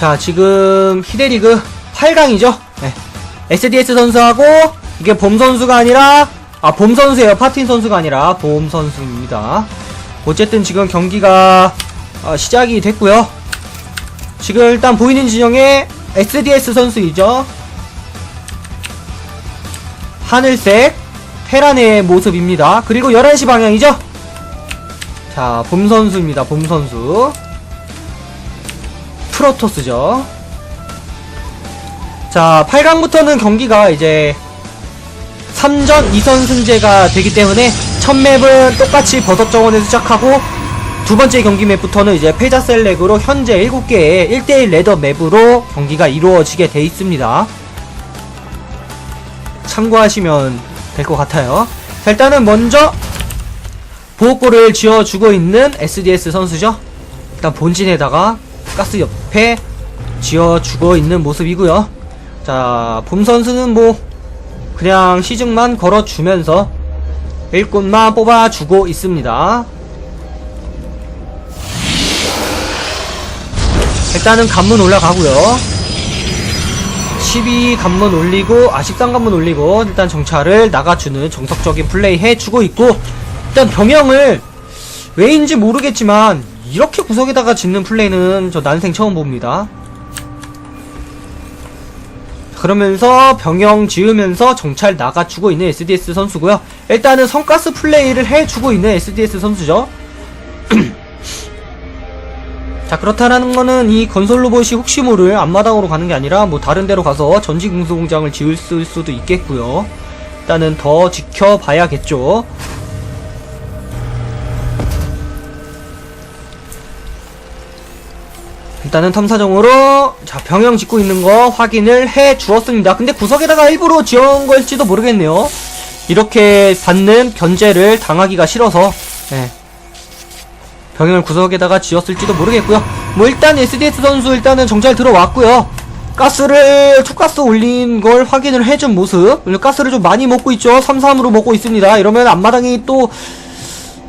자, 지금 히데리그 8강이죠. 네. SDS 선수하고 이게 봄 선수가 아니라 아, 봄 선수예요. 파틴 선수가 아니라 봄 선수입니다. 어쨌든 지금 경기가 어, 시작이 됐고요. 지금 일단 보이는 진영에 SDS 선수이죠. 하늘색 테란의 모습입니다. 그리고 11시 방향이죠. 자, 봄 선수입니다. 봄 선수. 프로토스죠. 자, 8강부터는 경기가 이제 3전 2선 승제가 되기 때문에 첫 맵은 똑같이 버섯 정원에서 시작하고 두 번째 경기 맵부터는 이제 패자 셀렉으로 현재 7개의 1대1 레더 맵으로 경기가 이루어지게 돼 있습니다. 참고하시면 될 것 같아요. 자, 일단은 먼저 보호골을 지어주고 있는 SDS 선수죠. 일단 본진에다가 가스 옆에 지어주고 있는 모습이고요. 자, 봄 선수는 뭐 그냥 시즌만 걸어주면서 일꾼만 뽑아주고 있습니다. 일단은 관문 올라가고요. 12 관문 올리고 아 13 관문 올리고 일단 정찰을 나가주는 정석적인 플레이 해주고 있고 일단 병영을 왜인지 모르겠지만 이렇게 구석에다가 짓는 플레이는 저 난생 처음 봅니다. 그러면서 병영 지으면서 정찰 나가주고 있는 SDS 선수고요. 일단은 성가스 플레이를 해주고 있는 SDS 선수죠. 자 그렇다라는 거는 이 건설 로봇이 혹시 모를 앞마당으로 가는 게 아니라 뭐 다른 데로 가서 전지 공수 공장을 지을 수- 수도 있겠고요. 일단은 더 지켜봐야겠죠. 일단은 탐사정으로 자 병영 짓고 있는 거 확인을 해 주었습니다. 근데 구석에다가 일부러 지어온 걸지도 모르겠네요. 이렇게 받는 견제를 당하기가 싫어서 예. 병영을 구석에다가 지었을지도 모르겠고요. 뭐 일단 SDS 선수 일단은 정찰 들어왔고요. 가스를 투가스 올린 걸 확인을 해준 모습. 가스를 좀 많이 먹고 있죠. 3-3으로 먹고 있습니다. 이러면 앞마당이 또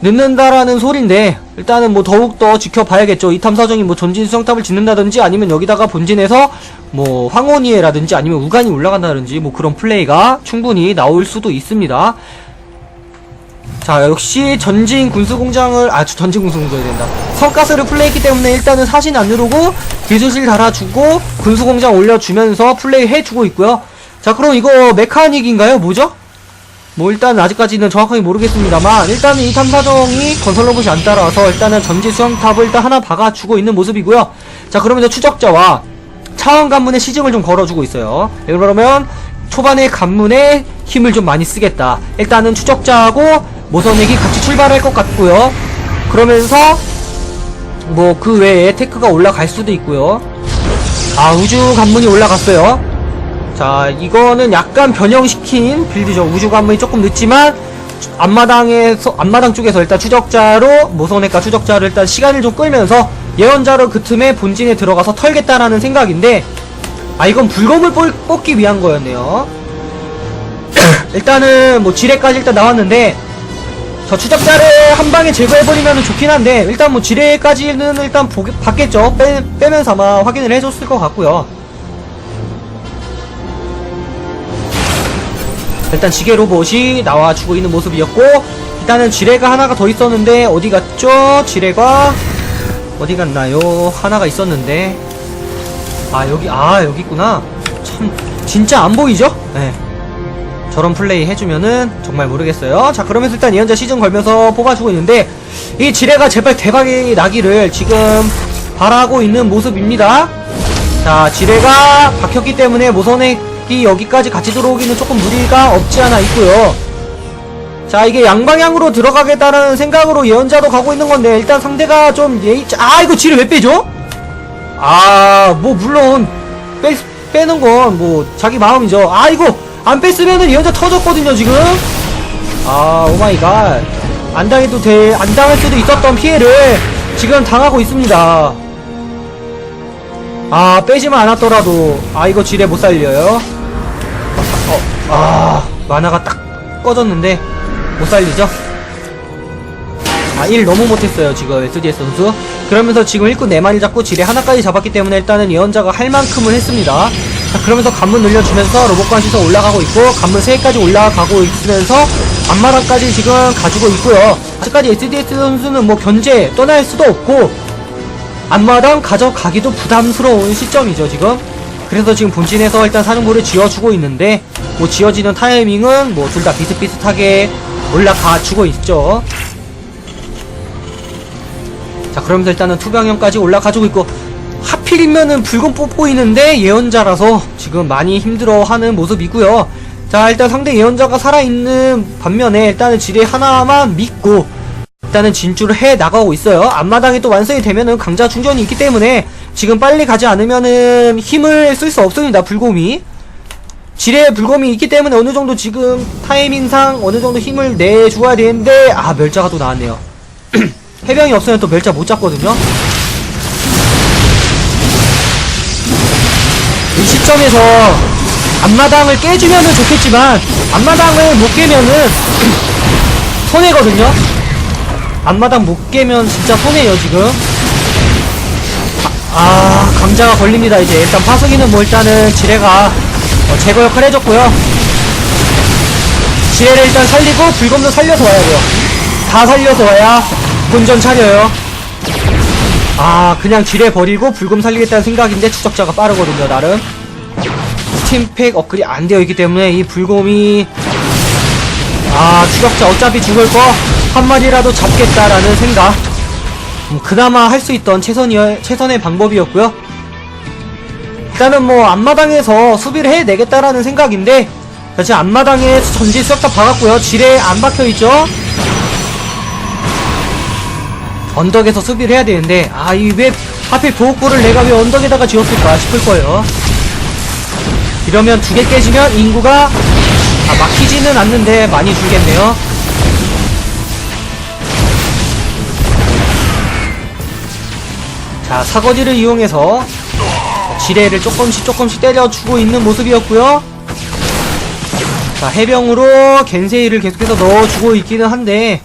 늦는다라는 소린데 일단은 뭐 더욱더 지켜봐야겠죠. 이 탐사정이 뭐 전진 수정탑을 짓는다든지 아니면 여기다가 본진에서 뭐 황혼이에라든지 아니면 우간이 올라간다든지 뭐 그런 플레이가 충분히 나올 수도 있습니다. 자 역시 전진 군수공장을 아 전진 군수공장이 된다 성가스를 플레이했기 때문에 일단은 사신 안 누르고 기술실 달아주고 군수공장 올려주면서 플레이 해주고 있고요 자 그럼 이거 메카닉인가요 뭐죠? 뭐 일단 아직까지는 정확하게 모르겠습니다만 일단은 이 탐사정이 건설 로봇이 안 따라와서 일단은 전지 수영탑을 일단 하나 박아주고 있는 모습이고요. 자 그러면서 추적자와 차원 관문의 시증을 좀 걸어주고 있어요. 그러면 초반에 관문에 힘을 좀 많이 쓰겠다. 일단은 추적자하고 모선액이 같이 출발할 것 같고요. 그러면서 뭐 그 외에 테크가 올라갈 수도 있고요. 아 우주 관문이 올라갔어요 자 이거는 약간 변형시킨 빌드죠 우주 관문이 조금 늦지만 앞마당에서 앞마당 쪽에서 일단 추적자로 모선액과 추적자를 일단 시간을 좀 끌면서 예언자로 그 틈에 본진에 들어가서 털겠다라는 생각인데 아 이건 불검을 뽑- 뽑기 위한 거였네요. 일단은 뭐 지뢰까지 일단 나왔는데 저 추적자를 한 방에 제거해버리면 좋긴 한데 일단 뭐 지뢰까지는 일단 보게, 받겠죠. 빼, 빼면서 아마 확인을 해줬을 것 같고요 일단 지게 로봇이 나와주고 있는 모습이었고 일단은 지뢰가 하나가 더 있었는데 어디 갔죠? 지뢰가 어디 갔나요? 하나가 있었는데 아 여기 아 여기 있구나 참 진짜 안 보이죠? 네 저런 플레이 해주면은 정말 모르겠어요. 자, 그러면서 일단 예언자 시즌 걸면서 뽑아주고 있는데 이 지뢰가 제발 대박이 나기를 지금 바라고 있는 모습입니다. 자, 지뢰가 박혔기 때문에 모선액 이 여기까지 같이 들어오기는 조금 무리가 없지 않아 있고요. 자, 이게 양방향으로 들어가겠다는 생각으로 예언자도 가고 있는 건데 일단 상대가 좀 예의 아, 이거 지뢰 왜 빼죠? 아, 뭐 물론 빼, 빼는 건 뭐 자기 마음이죠. 아, 이거 안 뺐으면은 예언자 터졌거든요, 지금. 아, 오마이갓. 안 당해도 돼, 안 당할 수도 있었던 피해를 지금 당하고 있습니다. 아, 빼지만 않았더라도, 아, 이거 지뢰 못 살려요. 어, 아, 만화가 딱 꺼졌는데, 못 살리죠? 아, 1 너무 못했어요, 지금 SDS 선수. 그러면서 지금 일꾼 4마리 잡고 지뢰 하나까지 잡았기 때문에 일단은 예언자가 할 만큼은 했습니다. 자, 그러면서 관문 늘려주면서 로봇관 시설 올라가고 있고, 관문 3개까지 올라가고 있으면서, 앞마당까지 지금 가지고 있고요. 아직까지 SDS 선수는 뭐 견제 떠날 수도 없고, 앞마당 가져가기도 부담스러운 시점이죠, 지금. 그래서 지금 본진에서 일단 사령부를 지어주고 있는데, 뭐 지어지는 타이밍은 뭐 둘 다 비슷비슷하게 올라가 주고 있죠. 자, 그러면서 일단은 투병형까지 올라가지고 있고, 하필이면은 붉은 뽀뽀이는데 예언자라서 지금 많이 힘들어하는 모습이고요. 자, 일단 상대 예언자가 살아있는 반면에 일단은 지뢰 하나만 믿고 일단은 진출을 해 나가고 있어요. 앞마당에 또 완성이 되면은 강자 충전이 있기 때문에 지금 빨리 가지 않으면은 힘을 쓸 수 없습니다. 불곰이. 지뢰 불곰이 있기 때문에 어느 정도 지금 타이밍상 어느 정도 힘을 내줘야 되는데 아 멸자가 또 나왔네요. 해병이 없으면 또 멸자 못 잡거든요. 이 시점에서 앞마당을 깨주면은 좋겠지만 앞마당을 못 깨면은 손해거든요. 앞마당 못 깨면 진짜 손해요 지금. 아, 아, 강자가 걸립니다 이제 일단 파수기는 뭐 일단은 지뢰가 어, 제거 역할 해줬고요. 지뢰를 일단 살리고 불검도 살려서 와야 돼요. 다 살려서 와야 본전 차려요. 아 그냥 지뢰 버리고 불금 살리겠다는 생각인데 추적자가 빠르거든요 나름 스팀팩 업글이 안 되어 있기 때문에 이 불곰이 아 추적자 어차피 죽을 거 한 마리라도 잡겠다라는 생각. 음, 그나마 할 수 있던 최선이, 최선의 방법이었고요. 일단은 뭐 앞마당에서 수비를 해내겠다라는 생각인데 자, 지금 앞마당에 전지 썩다 박았고요. 지뢰 안 박혀있죠? 언덕에서 수비를 해야 되는데 아 이 왜 하필 보호구를 내가 왜 언덕에다가 지었을까 싶을 거예요. 이러면 두 개 깨지면 인구가 아, 막히지는 않는데 많이 줄겠네요 자 사거리를 이용해서 지뢰를 조금씩 조금씩 때려주고 있는 모습이었고요. 자 해병으로 겐세이를 계속해서 넣어주고 있기는 한데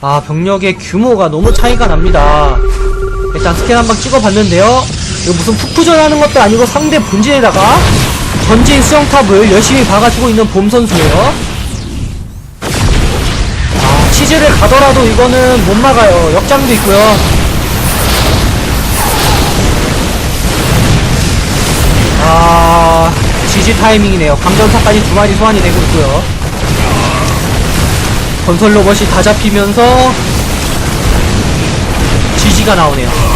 아 병력의 규모가 너무 차이가 납니다. 일단 스캔 한방 찍어봤는데요. 이거 무슨 푸푸전 하는 것도 아니고 상대 본진에다가 전진 수영탑을 열심히 박아주고 있는 봄 선수예요. 아 치즈를 가더라도 이거는 못 막아요. 역장도 있고요 아 지지 타이밍이네요 감전사까지 두 마리 소환이 되고 있고요 건설 로봇이 다 잡히면서 지지가 나오네요.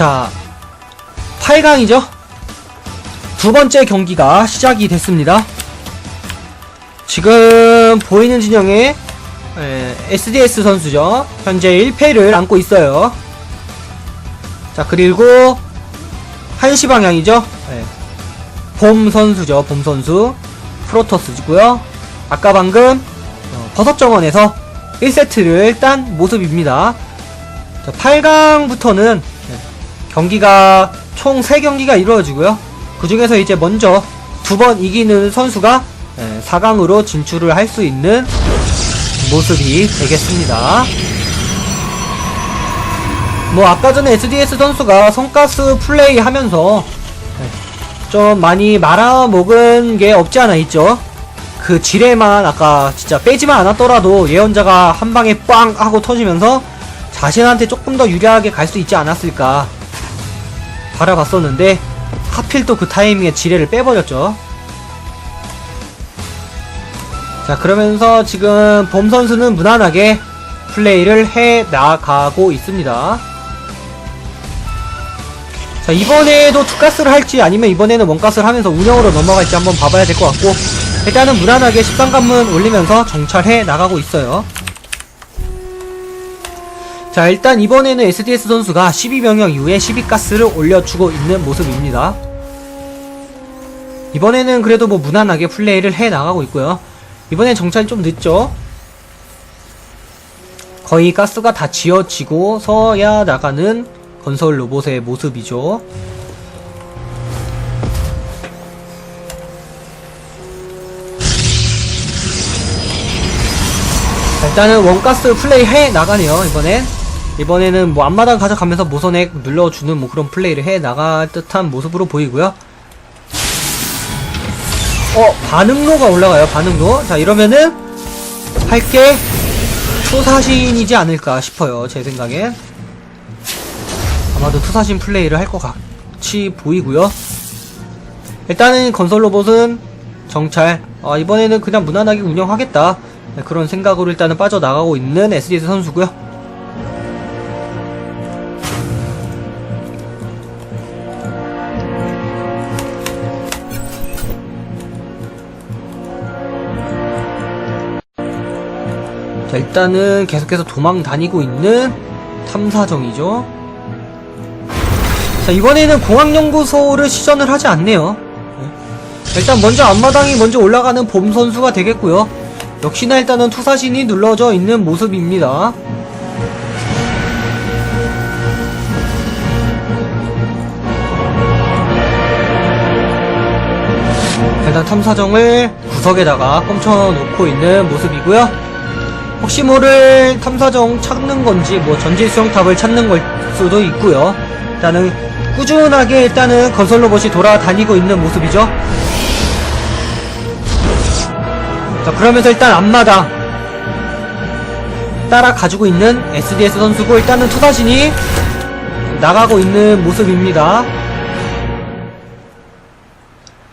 자, 8강이죠? 두 번째 경기가 시작이 됐습니다. 지금 보이는 진영에 에, SDS 선수죠. 현재 1패를 안고 있어요. 자, 그리고 1시 방향이죠. 예. 봄 선수죠. 봄 선수. 프로토스고요. 아까 방금 어, 버섯 정원에서 1세트를 딴 모습입니다. 자, 8강부터는 경기가 총 3경기가 이루어지고요. 그 중에서 이제 먼저 두 번 이기는 선수가 4강으로 진출을 할 수 있는 모습이 되겠습니다. 뭐 아까 전에 SDS 선수가 성가스 플레이 하면서 네, 좀 많이 말아먹은 게 없지 않아 있죠. 그 지뢰만 아까 진짜 빼지만 않았더라도 예언자가 한 방에 빵 하고 터지면서 자신한테 조금 더 유리하게 갈 수 있지 않았을까 바라봤었는데 하필 또 그 타이밍에 지뢰를 빼버렸죠. 자 그러면서 지금 봄 선수는 무난하게 플레이를 해 나가고 있습니다. 자 이번에도 투가스를 할지 아니면 이번에는 원가스를 하면서 운영으로 넘어갈지 한번 봐봐야 될 것 같고 일단은 무난하게 13관문 올리면서 정찰해 나가고 있어요. 자 일단 이번에는 SDS 선수가 12병력 이후에 12가스를 올려주고 있는 모습입니다. 이번에는 그래도 뭐 무난하게 플레이를 해 나가고 있고요. 이번엔 정찰이 좀 늦죠? 거의 가스가 다 지어지고서야 나가는 건설 로봇의 모습이죠. 일단은 원가스 플레이 해 나가네요, 이번엔. 이번에는 뭐 앞마당 가져가면서 모선액 눌러주는 뭐 그런 플레이를 해 나갈 듯한 모습으로 보이고요. 어, 반응로가 올라가요, 반응로. 자, 이러면은, 할게 투사신이지 않을까 싶어요, 제 생각엔. 아마도 투사신 플레이를 할 것 같이 보이고요. 일단은 건설 로봇은 정찰. 아, 이번에는 그냥 무난하게 운영하겠다. 네, 그런 생각으로 일단은 빠져나가고 있는 SDS 선수고요. 자, 일단은 계속해서 도망 다니고 있는 탐사정이죠. 자, 이번에는 공항연구소를 시전을 하지 않네요. 네. 일단 먼저 앞마당이 먼저 올라가는 봄 선수가 되겠고요. 역시나 일단은 투사신이 눌러져 있는 모습입니다. 일단 탐사정을 구석에다가 멈춰놓고 있는 모습이고요. 혹시 모를 탐사정 찾는 건지 뭐 전지 수영탑을 찾는 걸 수도 있고요. 일단은 꾸준하게 일단은 건설 로봇이 돌아다니고 있는 모습이죠. 자 그러면서 일단 앞마당 따라 가지고 있는 SDS 선수고 일단은 투사신이 나가고 있는 모습입니다.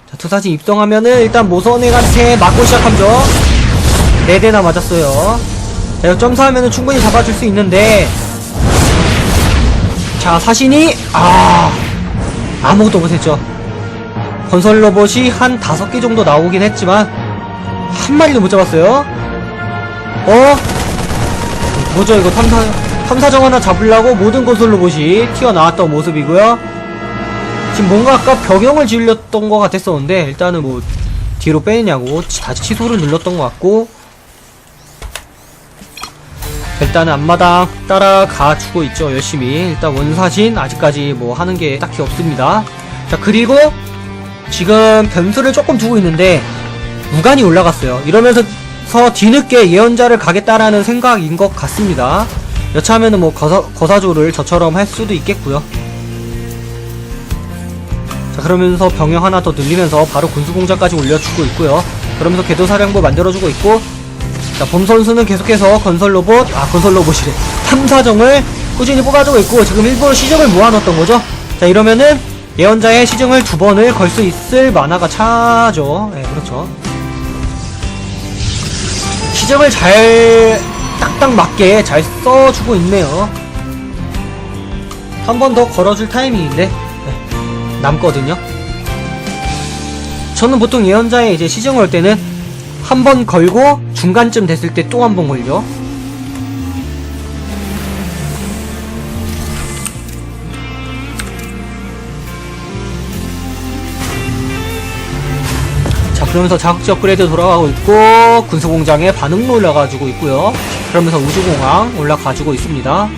자 투사신 입성하면은 일단 모선액한테 맞고 시작하죠. 4대나 맞았어요. 자, 이거 점사하면은 충분히 잡아줄 수 있는데, 자, 사신이, 아, 아무것도 못했죠. 건설 로봇이 한 다섯 개 정도 나오긴 했지만, 한 마리도 못 잡았어요. 어? 뭐죠, 이거 탐사, 탐사정 하나 잡으려고 모든 건설 로봇이 튀어나왔던 모습이고요. 지금 뭔가 아까 병영을 지으렸던 것 같았었는데, 일단은 뭐, 뒤로 빼느냐고, 다시 취소를 눌렀던 것 같고, 일단은 앞마당 따라가 주고 있죠 열심히 일단 원사신 아직까지 뭐 하는 게 딱히 없습니다 자 그리고 지금 변수를 조금 두고 있는데 무관이 올라갔어요 이러면서 뒤늦게 예언자를 가겠다라는 생각인 것 같습니다 여차하면은 뭐 거사, 거사조를 저처럼 할 수도 있겠고요 자 그러면서 병영 하나 더 늘리면서 바로 군수공장까지 올려주고 있고요 그러면서 궤도사령부 만들어주고 있고 자, 봄 선수는 계속해서 건설 로봇, 아, 건설 로봇이래. 탐사정을 꾸준히 뽑아주고 있고, 지금 일부러 시정을 모아놨던 거죠. 자, 이러면은, 예언자의 시정을 두 번을 걸 수 있을 만화가 차죠. 예, 네, 그렇죠. 시정을 잘, 딱딱 맞게 잘 써주고 있네요. 한 번 더 걸어줄 타이밍인데, 네, 남거든요. 저는 보통 예언자의 이제 시정을 할 때는 한 번 걸고 중간쯤 됐을 때 또 한 번 걸려. 그러면서 자극지 업그레이드 돌아가고 있고, 군수공장에 반응로 올라가지고 있고요. 그러면서 우주공항 올라가지고 있습니다.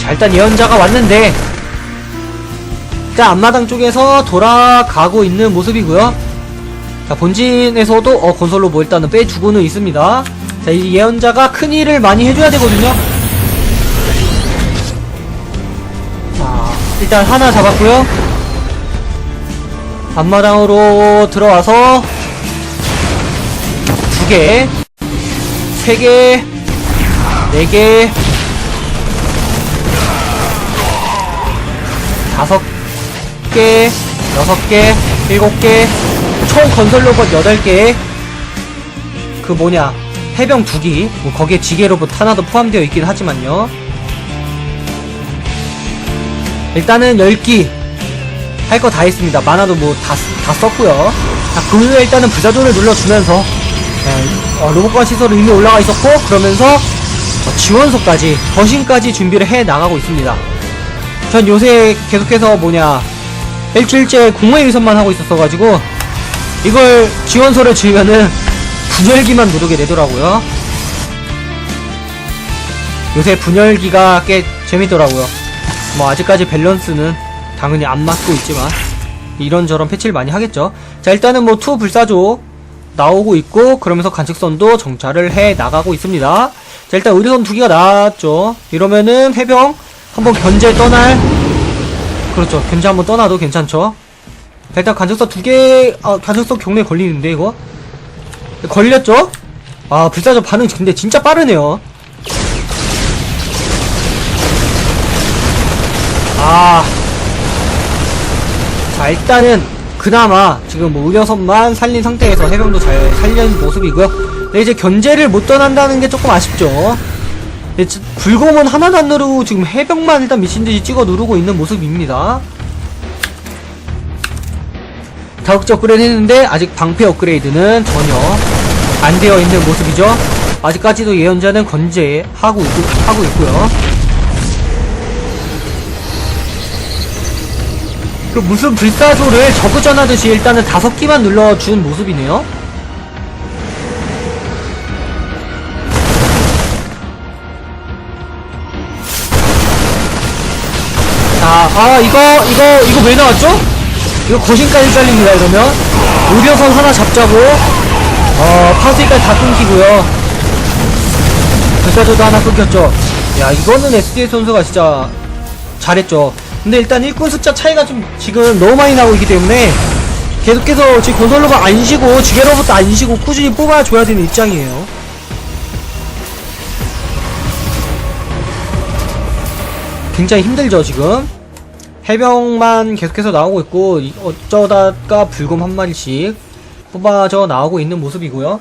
자, 일단 예언자가 왔는데, 자, 앞마당 쪽에서 돌아가고 있는 모습이고요. 자, 본진에서도, 어, 건설로 뭐 일단은 빼주고는 있습니다. 자, 이 예언자가 큰 일을 많이 해줘야 되거든요. 일단 하나 잡았고요. 앞마당으로 들어와서 두 개, 세 개, 네 개, 다섯 개, 여섯 개, 일곱 개, 총 건설 로봇 여덟 개. 그 뭐냐 해병 두기 뭐 거기에 지게 로봇 하나도 포함되어 있긴 하지만요. 일단은 10기 할 거 다 했습니다. 만화도 뭐 다 다 썼고요. 자, 그 후에 일단은 부자존을 눌러주면서 예, 어, 로봇관 시설은 이미 올라가 있었고 그러면서 어, 지원소까지 거신까지 준비를 해 나가고 있습니다. 전 요새 계속해서 뭐냐 일주일째 공허의 위선만 하고 있었어가지고 이걸 지원소를 지으면은 분열기만 누르게 되더라고요. 요새 분열기가 꽤 재밌더라고요. 뭐 아직까지 밸런스는 당연히 안 맞고 있지만 이런저런 패치를 많이 하겠죠. 자 일단은 뭐 투 불사조 나오고 있고 그러면서 관측선도 정찰을 해 나가고 있습니다. 자 일단 의료선 두 개가 나왔죠. 이러면은 해병 한번 견제 떠날 그렇죠. 견제 한번 떠나도 괜찮죠. 자, 일단 관측선 두 개, 아, 관측선 경로에 걸리는데, 이거? 걸렸죠? 아, 불사조 반응 근데 진짜 빠르네요. 아. 자, 일단은, 그나마, 지금 뭐, 의료선만 살린 상태에서 해병도 잘 살린 모습이고요. 근데 이제 견제를 못 떠난다는 게 조금 아쉽죠. 불곰은 하나도 안 누르고 지금 해병만 일단 미친듯이 찍어 누르고 있는 모습입니다. 다국지 업그레이드 했는데 아직 방패 업그레이드는 전혀 안 되어 있는 모습이죠. 아직까지도 예언자는 건재하고 있, 하고 있고요. 그 무슨 불사조를 저그전 하듯이 일단은 다섯 기만 눌러준 모습이네요. 자, 아 이거 이거 이거 왜 나왔죠? 이거 거신까지 잘립니다 이러면. 의료선 하나 잡자고. 어 파수기까지 다 끊기고요. 불사조도 하나 끊겼죠. 야 이거는 SDS 선수가 진짜 잘했죠 근데 일단 일꾼 숫자 차이가 좀 지금 너무 많이 나고 있기 때문에 계속해서 지금 건설로가 안 쉬고 지게로부터 안 쉬고 꾸준히 뽑아줘야 되는 입장이에요 굉장히 힘들죠 지금 해병만 계속해서 나오고 있고 이- 어쩌다가 불곰 한 마리씩 뽑아져 나오고 있는 모습이고요.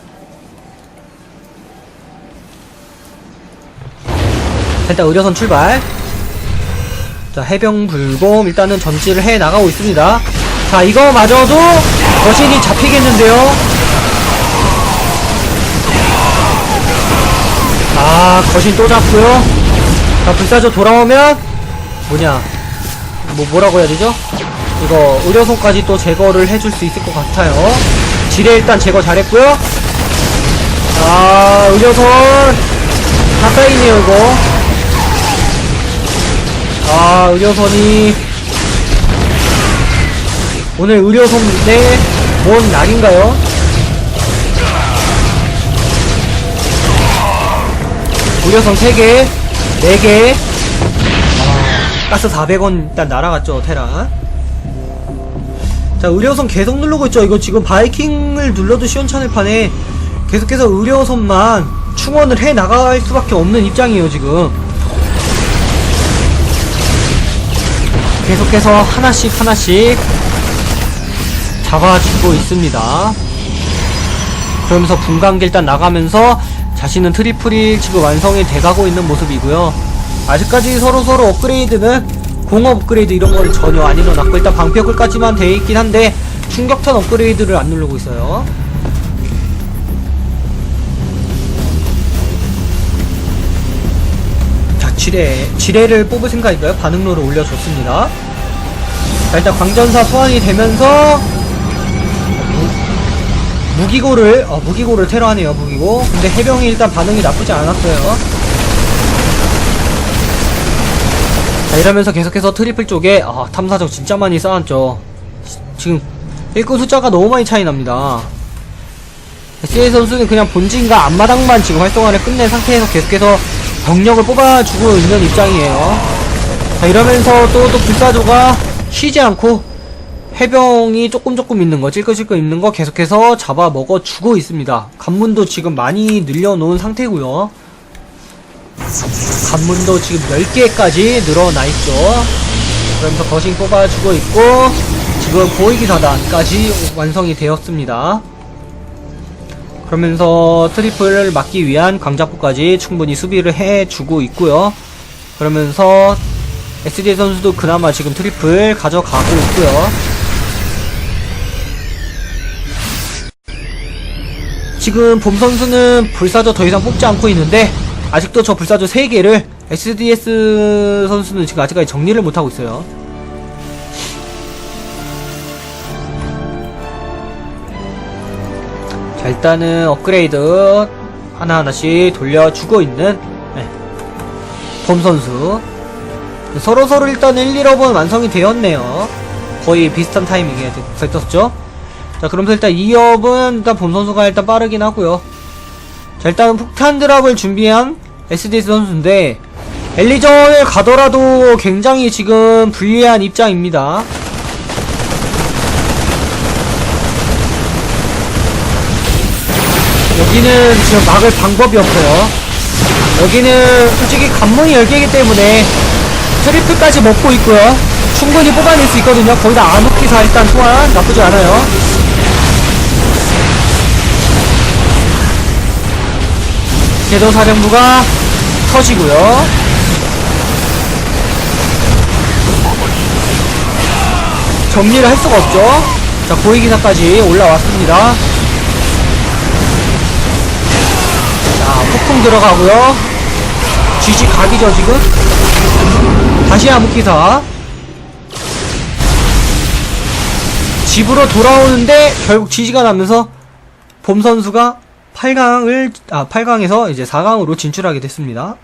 일단 의료선 출발. 자 해병 불곰 일단은 전지를 해 나가고 있습니다. 자 이거마저도 거신이 잡히겠는데요. 아 거신 또 잡고요. 자 불사조 돌아오면 뭐냐 뭐 뭐라고 해야 되죠? 이거 의료선까지 또 제거를 해줄 수 있을 것 같아요. 지뢰 일단 제거 잘했고요. 아 의료선 다 쌓이네요 이거. 아 의료선이. 오늘 의료선 내뭔 날인가요? 의료선 3개, 4개, 가스 400원 일단 날아갔죠 테라. 자 의료선 계속 누르고 있죠. 이거 지금 바이킹을 눌러도 시원찮을 판에 계속해서 의료선만 충원을 해 나갈 수밖에 없는 입장이에요 지금 계속해서 하나씩 하나씩 잡아주고 있습니다 그러면서 분광기 일단 나가면서 자신은 트리플이 지금 완성이 돼가고 있는 모습이고요 아직까지 서로서로 업그레이드는 공업 업그레이드 이런 건 전혀 안 일어났고 일단 방벽을까지만 돼 있긴 한데 충격탄 업그레이드를 안 누르고 있어요. 자, 지뢰, 지뢰를 뽑을 생각인가요? 반응로를 올려줬습니다. 자, 일단 광전사 소환이 되면서 무, 무기고를, 어, 무기고를 테러하네요, 무기고. 근데 해병이 일단 반응이 나쁘지 않았어요. 자, 이러면서 계속해서 트리플 쪽에 아, 탐사적 진짜 많이 쌓았죠. 시- 지금 일꾼 숫자가 너무 많이 차이 납니다. SJ 선수는 그냥 본진과 앞마당만 지금 활동화를 끝낸 상태에서 계속해서 병력을 뽑아주고 있는 입장이에요. 자, 이러면서 또, 또 불사조가 쉬지 않고 해병이 조금 조금 있는 거, 찔끔찔끔 있는 거 계속해서 잡아 먹어 주고 있습니다. 관문도 지금 많이 늘려놓은 상태고요 관문도 지금 10개까지 늘어나 있죠. 그러면서 거신 뽑아주고 있고, 지금 보이기사단까지 완성이 되었습니다. 그러면서 트리플을 막기 위한 광자포까지 충분히 수비를 해주고 있고요. 그러면서 SJ 선수도 그나마 지금 트리플 가져가고 있고요. 지금 봄 선수는 불사조 더 이상 뽑지 않고 있는데 아직도 저 불사조 3개를 SDS 선수는 지금 아직까지 정리를 못하고 있어요. 자 일단은 업그레이드 하나하나씩 돌려주고 있는 네. 봄 선수 서로 서로 일단 1, 2업은 완성이 되었네요. 거의 비슷한 타이밍에 됐었죠? 자 그러면서 일단 2업은 일단 봄 선수가 일단 빠르긴 하고요. 자 일단은 폭탄 드랍을 준비한 SDS 선수인데 엘리전을 가더라도 굉장히 지금 불리한 입장입니다. 여기는 지금 막을 방법이 없어요. 여기는 솔직히 관문이 10개이기 때문에 트리플까지 먹고 있고요. 충분히 뽑아낼 수 있거든요. 거기다 암흑기사 일단 소환 나쁘지 않아요. 궤도 사령부가 터지고요. 정리를 할 수가 없죠. 자, 고위기사까지 올라왔습니다. 자, 폭풍 들어가고요. GG 각이죠, 지금? 다시 암흑기사. 집으로 돌아오는데, 결국 GG가 나면서, 봄 선수가 8강을, 아, 8강에서 이제 4강으로 진출하게 됐습니다.